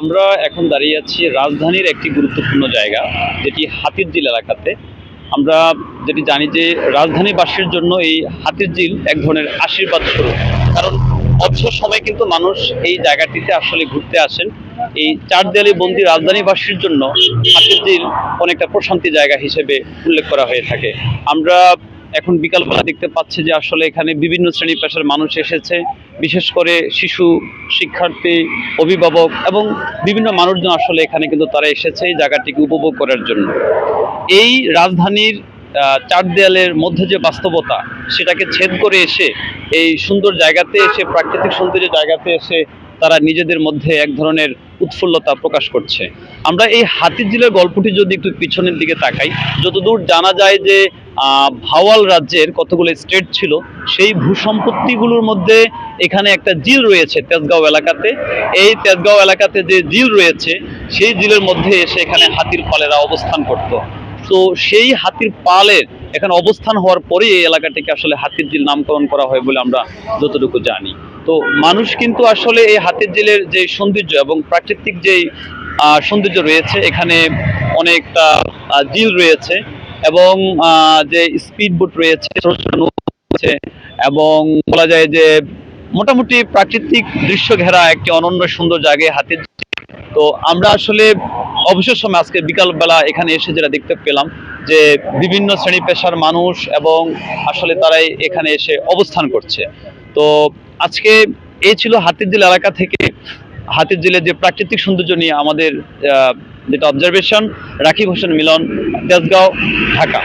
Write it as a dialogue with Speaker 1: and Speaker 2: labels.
Speaker 1: আমরা এখন দাঁড়িয়ে আছি রাজধানীর একটি গুরুত্বপূর্ণ জায়গা, যেটি হাতিরঝিল এলাকাতে। আমরা যেটি জানি যে রাজধানীবাসীর জন্য এই হাতিরঝিল এক ধরনের আশীর্বাদ স্বরূপ। কারণ অবসর সময় কিন্তু মানুষ এই জায়গাটিতে আসলে ঘুরতে আসেন। এই চার দেয়ালি বন্দি রাজধানীবাসীর জন্য হাতিরঝিল অনেকটা প্রশান্তি জায়গা হিসেবে উল্লেখ করা হয়ে থাকে। আমরা এখন বিকালবেলা দেখতে পাচ্ছি যে আসলে এখানে বিভিন্ন শ্রেণি পেশার মানুষ এসেছে, বিশেষ করে শিশু শিক্ষার্থী, অভিভাবক এবং বিভিন্ন মানুষজন আসলে এখানে কিন্তু তারা এসেছে এই জায়গাটিকে উপভোগ করার জন্য। এই রাজধানীর চার দেয়ালের মধ্যে যে বাস্তবতা, সেটাকে ছেদ করে এসে, এই সুন্দর জায়গাতে এসে, প্রাকৃতিক সৌন্দর্য জায়গাতে এসে তারা নিজেদের মধ্যে এক ধরনের উৎফুল্লতা প্রকাশ করছে। আমরা এই হাতিঝিলের গল্পটি যদি একটু পিছনের দিকে তাকাই, যতদূর জানা যায় যে ভাওয়াল রাজ্যের কতগুলো স্টেট ছিল, সেই ভূসম্পত্তিগুলোর মধ্যে এখানে একটা জিল রয়েছে তেজগাঁও এলাকাতে। এই তেজগাঁও এলাকাতে যে জিল রয়েছে, সেই জিলের মধ্যে এসে এখানে হাতির পালেরা অবস্থান করত। তো সেই হাতির পালের এখানে অবস্থান হওয়ার পরেই এই এলাকাটিকে আসলে হাতির জিল নামকরণ করা হয় বলে আমরা যতটুকু জানি। তো মানুষ কিন্তু আসলে এই হাতির জিলের যে সৌন্দর্য এবং প্রাকৃতিক যেই সৌন্দর্য রয়েছে, এখানে অনেকটা জিল রয়েছে। এবং যে স্পিড বোট রয়েছে রয়েছে, এবং বলা যায় যে মোটামুটি প্রাকৃতিক দৃশ্য ঘেরা একটি অনন্য সুন্দর জায়গায় হাতির তো আমরা আসলে অবসর সময় আজকে বিকালবেলা এখানে এসে যেটা দেখতে পেলাম যে বিভিন্ন শ্রেণি পেশার মানুষ এবং আসলে তারাই এখানে এসে অবস্থান করছে। তো আজকে এই ছিল হাতিরঝিল এলাকা থেকে। হাতির হাতিরঝিলের যে প্রাকৃতিক সৌন্দর্য নিয়ে আমাদের যেটা অবজারভেশন রাকিব হোসেন মিলন তেজগাঁও ঢাকা।